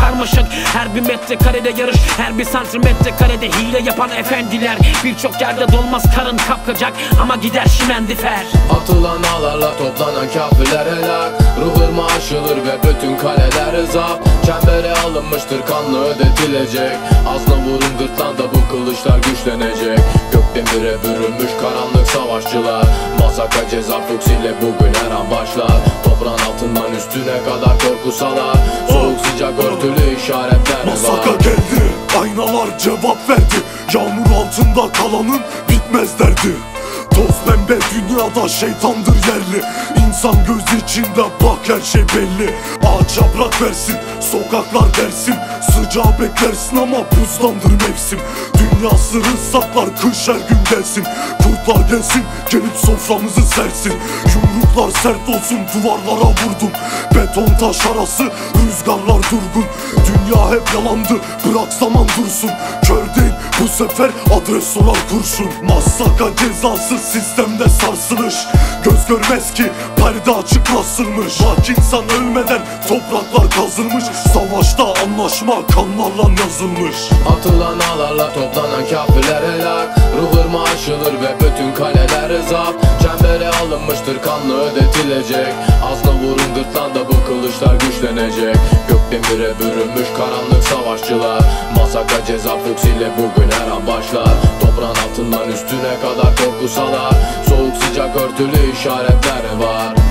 karmaşık Her bir metrekarede yarış her bir santimetre karede hile yapan efendiler. Birçok yerde dolmaz karın kapkacak ama gider şimendifer Atılan ağlarla toplanan kafirler helak. Ruh ırmağı aşılır ve bütün kaleler zap Çembere alınmıştır kanlı ödetilecek. Azna vurun gırtlanda bu kılıçlar güçlenecek. Gökdemire bürünmüş karanlık savaşçılar. Masaka ceza fuks ile bugün her an başlar. Toprağın altından üstüne kadar korku salar. Soğuk sıcak Cevap verdi. Yağmur altında kalanın bitmez derdi. Toz pembe dünyada şeytandır yerli İnsan göz içinde bak her şey belli. Ağaç yaprak versin sokaklar dersin Sıcağı beklersin ama buzlandır mevsim. Dünya sırrı saklar kış her gün gelsin. Kurtlar gelsin gelip soframızı sersin. Yumruklar sert olsun duvarlara vurdum. Beton taş arası rüzgarlar durgun. Dünya hep yalandı bırak zaman dursun. Kör değil bu sefer adres sorar kurşun. Masaka cezası sistemde sarsılış. Göz görmez ki perde açık nasılmış Bak insan ölmeden topraklar kazılmış. Savaşta anlaşma kanlarla yazılmış. Atılan ağlarla toplanan kafirler helak. Ruh ırmağı aşılır ve bütün kaleler zap Çembere alınmıştır kanlı ödetilecek Azna vurun gırtlanda bu kılıçlar güçlenecek. Gökdemire bürünmüş karanlık savaşçılar. Masaka ceza fuks ile bugün her an başlar. Toprağın altından üstüne kadar korku salar Soğuk sıcak örtülü işaretler var